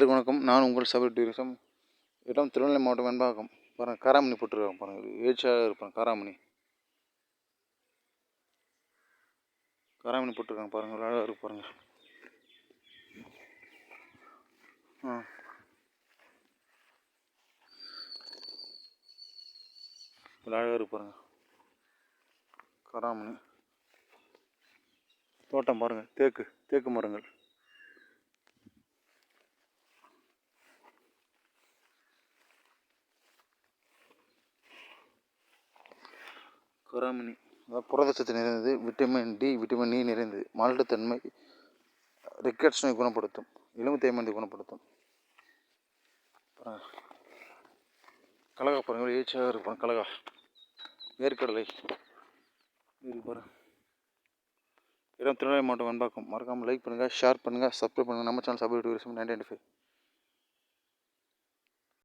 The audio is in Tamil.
அனைவருக்கும் வணக்கம். நான் உங்கள் சபர் டூரிசம். இடம் திருநெல்வேலி மாவட்டம் வெண்பாக்கம். பாருங்கள் காராமணி போட்டிருக்காங்க பாருங்கள் ஏழ்ச்சியாக இருப்பாங்க காராமணி. காராமணி போட்டிருக்காங்க பாருங்கள் அழகாக இருக்கு பாருங்கள் ஆ. அழகாக இருக்கு பாருங்கள் காராமணி. தோட்டம் பாருங்கள் தேக்கு தேக்கு மரங்கள். கராமினி அதாவது புரதச்சத்து நிறைந்தது விட்டமின் டி விட்டமின் இ நிறைந்தது. மால்டத்தன்மை ரிக்கெட்ஸ் நோய் குணப்படுத்தும். எலும்பு தேய்மானத்தை குணப்படுத்தும். கலகா பாருங்கள் ஏச்சியாக இருக்கும் கலகா வேர்க்கடலை. இது பாருங்க இடம் திருநெல்வேலி மாவட்டம் வெண்பாக்கம் மறக்காமல் லைக் பண்ணுங்கள் ஷேர் பண்ணுங்கள் சப்ஸ்கிரைப் பண்ணுங்கள் நம்ம channel subscribe tourism ninety five